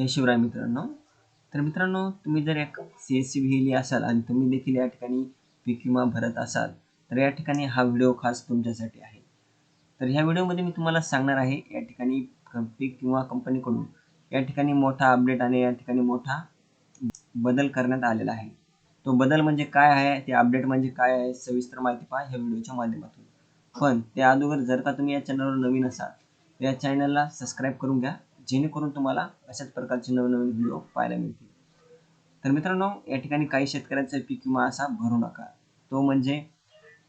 जय शिवराय मित्रांनो. तर मित्रांनो तुम्ही जर एक सी एस सी लिहिली असाल आणि तुम्ही देखील या ठिकाणी पीक विमा भरत असाल तर या ठिकाणी हा व्हिडिओ खास तुमच्यासाठी आहे. तर ह्या व्हिडिओमध्ये मी तुम्हाला सांगणार आहे या ठिकाणी पीक विमा कंपनीकडून या ठिकाणी मोठा अपडेट आणि या ठिकाणी मोठा बदल करण्यात आलेला आहे. तो बदल म्हणजे काय आहे ते अपडेट म्हणजे काय आहे सविस्तर माहिती पहा ह्या व्हिडिओच्या माध्यमातून. पण त्या अगोदर जर का तुम्ही या चॅनलवर नवीन असाल तर या चॅनलला सबस्क्राईब करून घ्या. जेणेकरून तुम्हाला अशाच प्रकारचे नवनवीन व्हिडिओ पाहायला मिळतील. तर मित्रांनो या ठिकाणी काही शेतकऱ्यांचा पीक विमा असा भरू नका. तो म्हणजे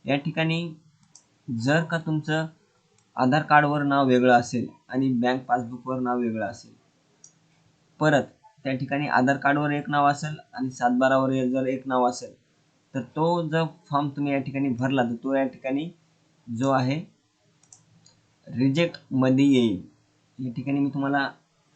या ठिकाणी जर का तुमचं आधार कार्डवर नाव वेगळं असेल आणि बँक पासबुकवर नाव वेगळं असेल परत त्या ठिकाणी आधार कार्डवर एक नाव असेल आणि सातबारावर जर एक नाव असेल तर तो जर फॉर्म तुम्ही या ठिकाणी भरला तर तो या ठिकाणी जो आहे रिजेक्टमध्ये येईल. या ठिकाणी मी तुम्हाला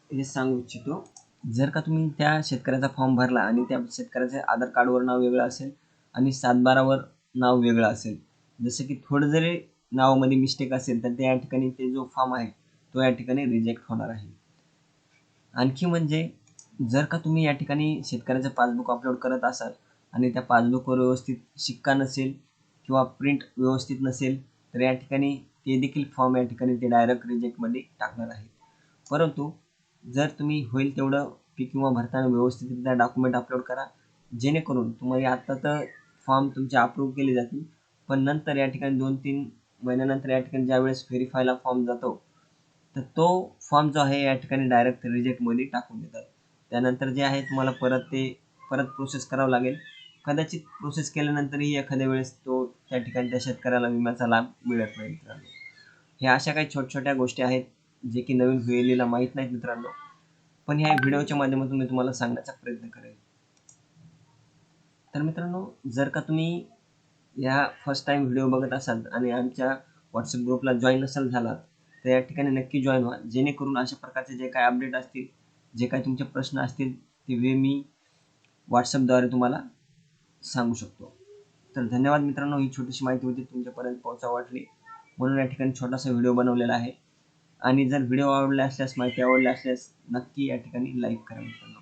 हे सांगू इच्छितो जर का तुम्ही त्या शेतकऱ्याचा फॉर्म भरला आणि त्या शेतकऱ्याचे आधार कार्डवर नाव वेगळं असेल आणि सातबारावर नाव वेगळं असेल जसं की थोडं जरी नावामध्ये मिस्टेक असेल तर त्या ठिकाणी ते जो फॉर्म आहे तो या ठिकाणी रिजेक्ट होणार आहे. आणखी म्हणजे जर का तुम्ही या ठिकाणी शेतकऱ्याचं पासबुक अपलोड करत असाल आणि त्या पासबुकवर व्यवस्थित शिक्का नसेल किंवा प्रिंट व्यवस्थित नसेल तर या ठिकाणी ते देखील फॉर्म या ठिकाणी ते डायरेक्ट रिजेक्टमध्ये टाकणार आहे परंतु जर तुम्ही होईल तेवढं पीक विमा भरताना व्यवस्थितरित्या डॉक्युमेंट अपलोड करा. जेणेकरून तुम्हाला आत्ता तर फॉर्म तुमचे अप्रूव्ह केले जातील. पण नंतर या ठिकाणी दोन तीन महिन्यानंतर या ठिकाणी ज्यावेळेस व्हेरीफायला फॉर्म जातो तर तो फॉर्म जो आहे या ठिकाणी डायरेक्ट रिजेक्टमध्ये टाकून देतात. त्यानंतर जे आहे तुम्हाला परत ते परत प्रोसेस करावं लागेल. कदाचित प्रोसेस केल्यानंतरही एखाद्या वेळेस तो त्या ठिकाणी त्या शेतकऱ्याला विम्याचा लाभ मिळत नाही मित्रांनो. ह्या अशा काही छोट्या छोट्या गोष्टी आहेत. जे की नवीन व्हिएलीला माहीत नाहीत मित्रांनो पण ह्या व्हिडिओच्या माध्यमातून मी तुम्हाला सांगण्याचा प्रयत्न करेन. तर मित्रांनो जर का तुम्ही या फर्स्ट टाइम व्हिडिओ बघत असाल आणि आमच्या व्हॉट्सअप ग्रुपला जॉईन नसाल झालात तर या ठिकाणी नक्की जॉईन व्हा. जेणेकरून अशा प्रकारचे जे काय अपडेट असतील जे काय तुमचे प्रश्न असतील ते वे मी व्हॉट्सअपद्वारे तुम्हाला सांगू शकतो. तर धन्यवाद मित्रांनो ही छोटीशी माहिती होती तुमच्यापर्यंत पोहोचा वाटली. म्हणून या ठिकाणी छोटासा व्हिडिओ बनवलेला आहे. आणि जर व्हिडिओ आवडला असल्यास माहिती आवडला असल्यास नक्की या ठिकाणी लाईक करा मित्रांनो.